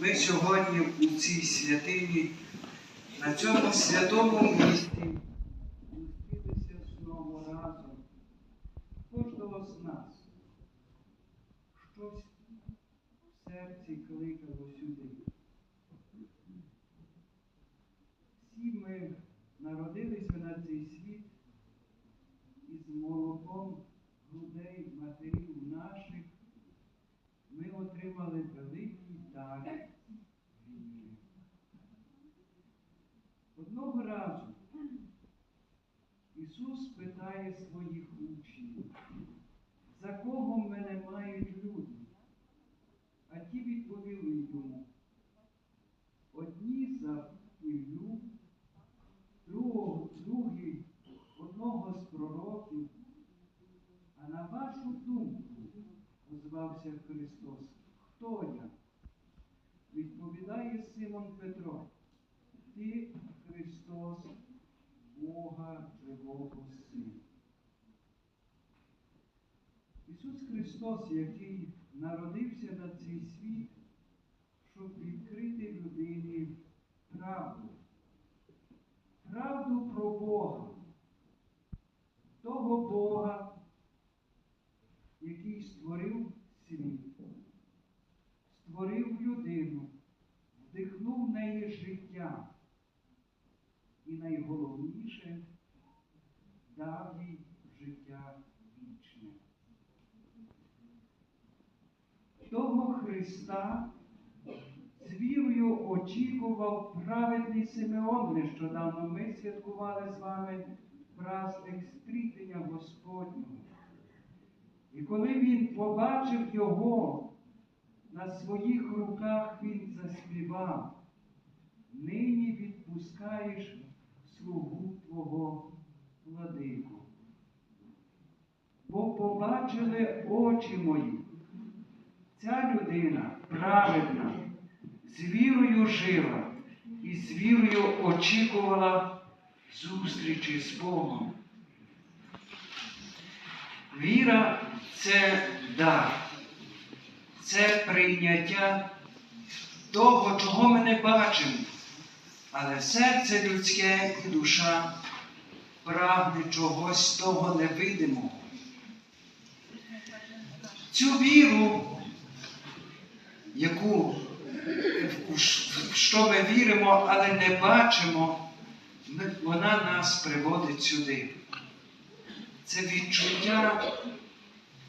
ми сьогодні у цій святині, на цьому святому місті зустрілися знову разом. Кожного з нас щось в серці кликало сюди. Всі ми народилися на цей світ із молоком грудей матерів наших ми отримали великий дар віри. Одного разу Ісус питає своїх учнів, за кого мене мають люди? А ті відповіли йому, одні за другого, другі одного з пророків, а на вашу думку, озвався Христос, хто я? Відповідає Симон Петро, ти Христос, Бога живого Сина. Ісус Христос, який народився на цей світ, щоб відкрити людині правду. Правду про Бога, того Бога, який створив світ, створив людину, вдихнув в неї життя і найголовніше дав їй життя вічне. Того Христа з вірою очікував праведний Симеон. Нещодавно ми святкували з вами праздник стрітення Господнього. І коли він побачив його, на своїх руках він заспівав. Нині відпускаєш слугу Твого владику. Бо побачили очі мої. Ця людина праведна, з вірою жила і з вірою очікувала зустрічі з Богом. Віра це дар, це прийняття того, чого ми не бачимо, але серце людське і душа прагне чогось того невидимого. Цю віру, яку в що ми віримо, але не бачимо, вона нас приводить сюди. Це відчуття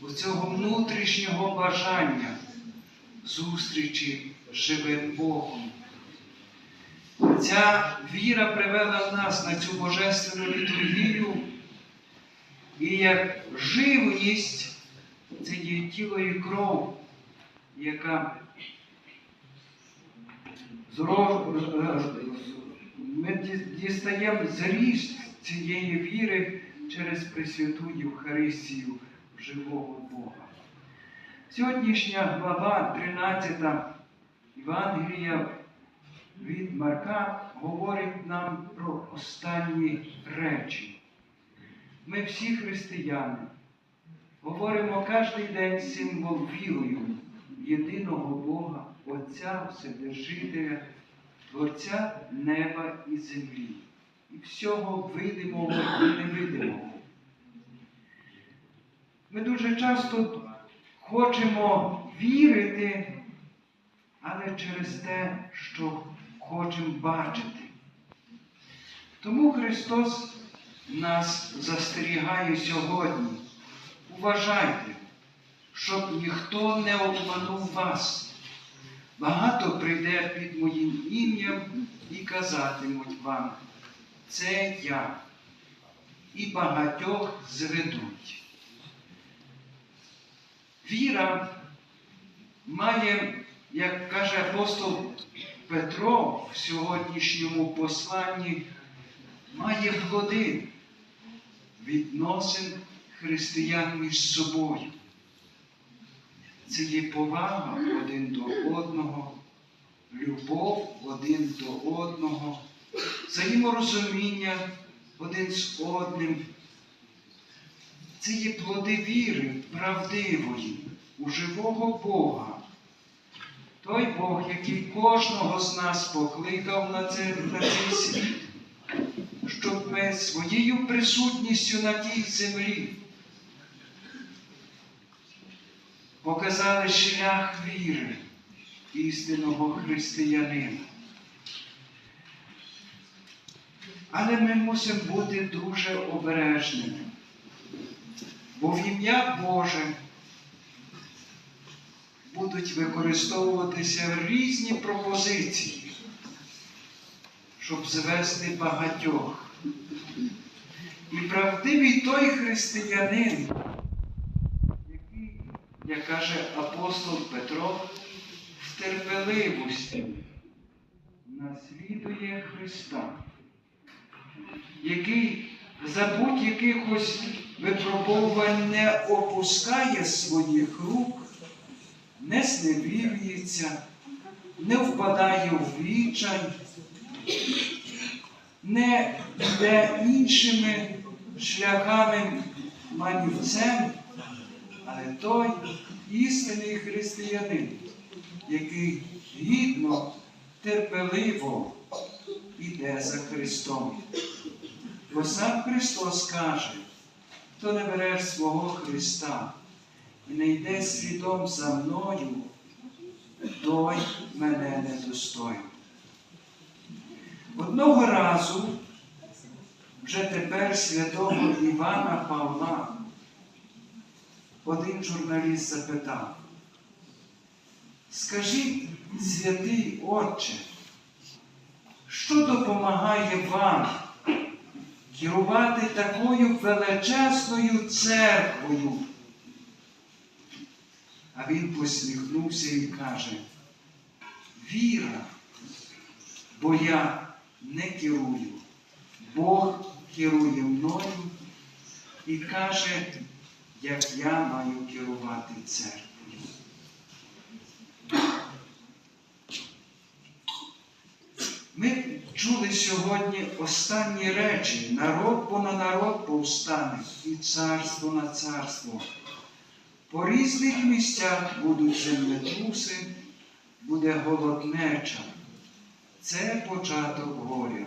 оцього внутрішнього бажання зустрічі з живим Богом. Ця віра привела нас на цю божественну літургію, і як живність це є тіло і кров, яка ми дістаємо зріст цієї віри через Пресвяту Євхаристію живого Бога. Сьогоднішня глава 13 Євангелія від Марка говорить нам про останні речі. Ми всі християни говоримо кожен день символ вірою єдиного Бога, Отця Вседержителя, Творця неба і землі, і всього видимого і невидимого. Ми дуже часто хочемо вірити, але через те, що хочемо бачити. Тому Христос нас застерігає сьогодні. Уважайте, щоб ніхто не обманув вас. Багато прийде під моїм ім'ям і казатимуть вам, це я, і багатьох зведуть. Віра має, як каже апостол Петро в сьогоднішньому посланні, має плоди відносин християн між собою. Це є повага один до одного, любов один до одного, взаєморозуміння один з одним. Це є плоди віри правдивої у живого Бога. Той Бог, який кожного з нас покликав на, це, на цей світ, щоб ми своєю присутністю на тій землі показали шлях віри істинного християнина. Але ми мусимо бути дуже обережними, бо в ім'я Боже будуть використовуватися різні пропозиції, щоб звести багатьох. І правдивий той християнин, який, як каже апостол Петро, в терпеливості наслідує Христа, який за будь-якихось випробувань не опускає своїх рук, не зневірюється, не впадає в відчай, не йде іншими шляхами манівцем, але той істинний християнин, який гідно, терпеливо іде за Христом. Бо сам Христос каже, хто не бере свого Христа і не йде слідом за мною, той мене не. Одного разу, вже тепер святого Івана Павла, один журналіст запитав, скажіть, святий Отче, що допомагає вам керувати такою величезною церквою? А він посміхнувся і каже, віра, бо я не керую. Бог керує мною і каже, як я маю керувати церквою. Ми чули сьогодні останні речі. Народ понад народ повстане і царство на царство. По різних місцях будуть землетруси, буде голоднеча. Це початок горя.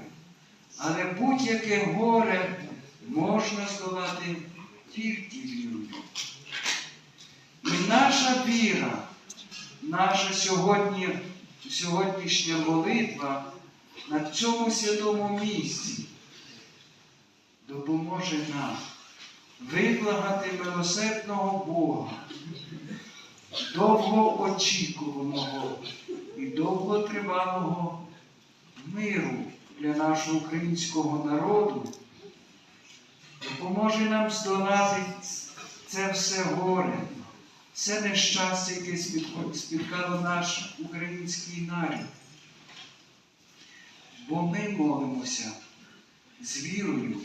Але будь-яке горе можна здолати тільки вірою. І наша віра, наша сьогодні, сьогоднішня молитва на цьому святому місці допоможе нам виблагати милосердного Бога, довгоочікуваного і довготривалого миру для нашого українського народу, допоможе нам здолати це все горе, це нещастя, яке спіткало наш український народ. Бо ми молимося з вірою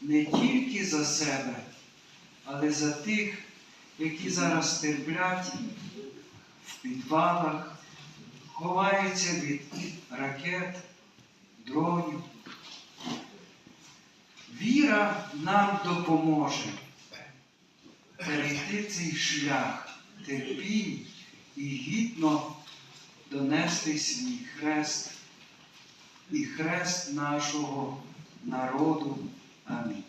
не тільки за себе, але за тих, які зараз терплять в підвалах, ховаються від ракет, дронів. Віра нам допоможе перейти цей шлях терпінь і гідно донести свій хрест і хрест нашого народу. 阿门。